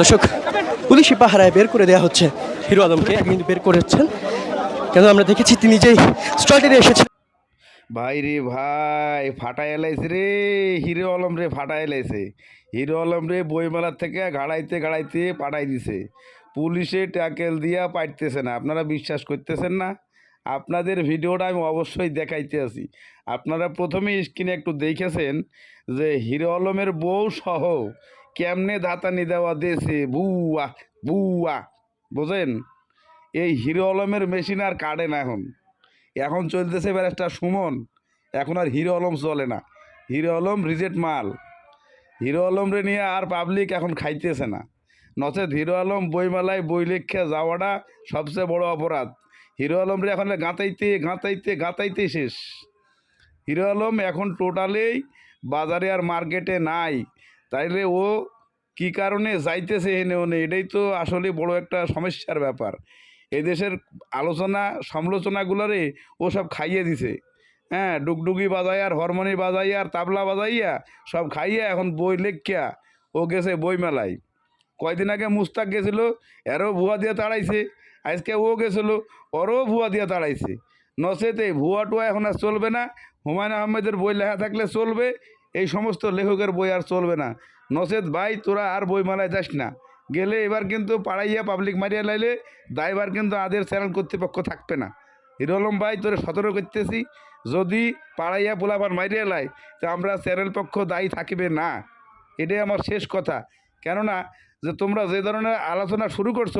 দর্শক পুলিশি পাহারায় বের করে দেওয়া হচ্ছে হিরো আলমকে কিন্তু বের করেছেন। কেন আমরা দেখেছি তিনি যেই স্টলটি নিয়ে এসেছেন। ভাই রে ভাই ফাটাই এলাইছে রে, হিরো আলম রে ফাটাই এলাইছে। হিরো আলম রে বইমেলার থেকে গাড়াইতে গাড়াইতে পাঠাই দিছে। পুলিশে ট্যাকেল দিয়া পাইতেছে না, আপনারা বিশ্বাস করতেছেন না? আপনাদের ভিডিওটা আমি অবশ্যই দেখাইতে আছি আপনারা প্রথমে স্ক্রিনে একটু দেখেছেন যে হিরো আলমের বউ সহ কেমনে ধাতানি দেওয়া দিয়েছে বুয়া বুয়া। বোঝেন? এই হিরো আলমের মেশিন আর কাটে না এখন। এখন চলতেছে ব্যারেস্টার সুমন। এখন আর হিরো আলম চলে না। হিরো আলম রিজেক্ট মাল। হিরো আলম রে নিয়ে আর পাবলিক এখন খাইতেছে না। নচেত হিরো আলম বইমেলায় বই লেখা যাওয়াটা সবচেয়ে বড় অপরাধ। হিরো আলম রে এখন গাঁতাইতে গাঁতাইতে গাঁতাইতে শেষ। হিরো আলম এখন টোটালেই বাজারে আর মার্কেটে নাই। তাইলে ও কি কারণে যাইতেছে এনে ওনে? এটাই তো আসলে বড় একটা সমস্যার ব্যাপার। এদেশের আলোচনা, সমালোচনাগুলোরে ও সব খাইয়ে দিছে। হ্যাঁ ডুগডুগি বাজাই আর হরমোনি বাজাই আর তাবলা বাজাইয়া সব খাইয়া এখন বই লেখিয়া ও গেছে বই মেলায় কয়দিন আগে মুস্তাক গেছিল, এরও ভুয়া দিয়ে তাড়াইছে। আজকে ও গেছিল, ওরও ভুয়া দিয়ে তাড়াইছে। নচেতে ভুয়া টুয়া এখন আর চলবে না। হুমায়ুন আহমেদের বই লেখা থাকলে চলবে এই সমস্ত লেখকের বই আর চলবে না। নচেত ভাই, তোরা আর বই বইমেলায় যাস না। গেলে এবার কিন্তু পাড়াইয়া পাবলিক মারিয়া লাইলে দায়বার কিন্তু আদের চ্যানেল কর্তৃপক্ষ থাকবে না। হিরো আলম ভাই, তোরে সতর্ক করতেছি, যদি পাড়াইয়া পোলাপান মারিয়া লাই, তো আমরা চ্যানেল পক্ষ দায়ী থাকিবে না। এটাই আমার শেষ কথা। কেননা, যে তোমরা যে ধরনের আলোচনা শুরু করছ,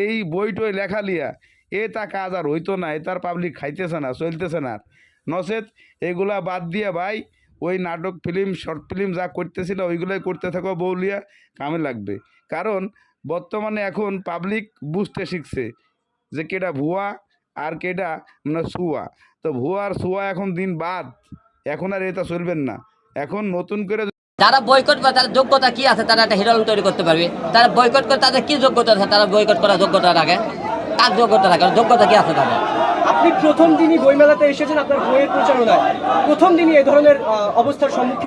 এই বইটই লেখা লিয়া, এ তা কাজ আর হইতো না, এ তার পাবলিক খাইতেছে না, চলতেছে না। নচেত এগুলা বাদ দিয়া ভাই ওই নাটক ফিল্ম শর্ট ফিল্ম যা করতেছিল ওইগুলোই করতে থাকো বৌলিয়া কামে লাগবে। কারণ বর্তমানে এখন পাবলিক বুঝতে শিখছে যে কেটা ভুয়া আর কেটা মানে সুয়া। তো ভুয়া আর সুয়া এখন দিন বাদ। এখন আর এটা চলবেন না। এখন নতুন করে যারা বয়কট করে তাদের যোগ্যতা কি আছে, তারা একটা হিরো আলম তৈরি করতে পারবে। তারা বয়কট করে তাদের কি যোগ্যতা আছে, তারা বয়কট করার যোগ্যতা রাখে কার যোগ্যতা রাখে যোগ্যতা কি আছে তাদের? আপনি প্রথম দিনই বইমেলাতে এসেছেন আপনার বইয়ের প্রচারণায়। প্রথম দিনই এ ধরনের অবস্থার সম্মুখীন